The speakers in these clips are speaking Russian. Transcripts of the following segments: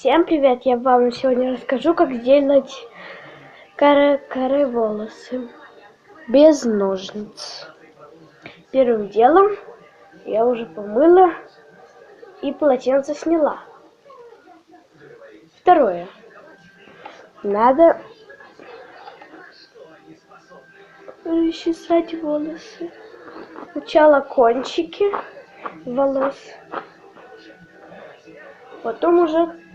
Всем привет! Я вам сегодня расскажу, как сделать каре-каре волосы без ножниц. Первым делом я уже помыла и полотенце сняла. Второе. Надо расчесать волосы. Сначала кончики волос, потом уже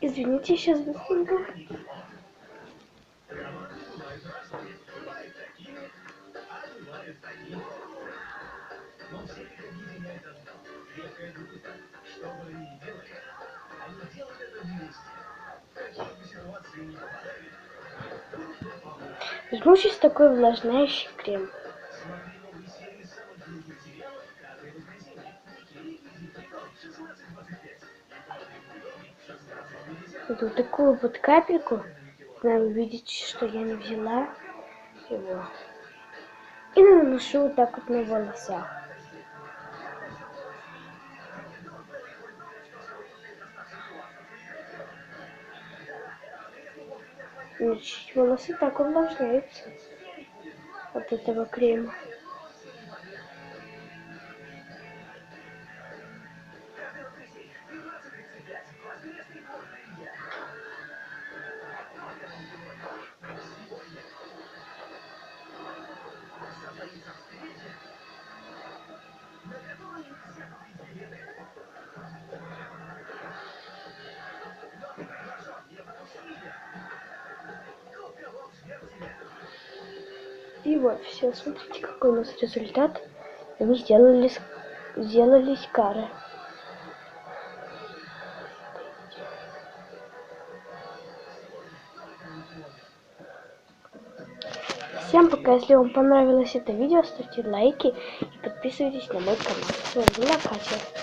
Извините, сейчас быстренько. Возьму сейчас такой увлажняющий крем. Вот такую вот капельку. Надо увидеть, что я не взяла его. И наношу вот так вот на волосах. Значит, волосы так увлажняются от этого крема. И вот, все, смотрите, какой у нас результат. Они сделали, сделались кары. Всем пока, если вам понравилось это видео, ставьте лайки и подписывайтесь на мой канал. С вами была Катя.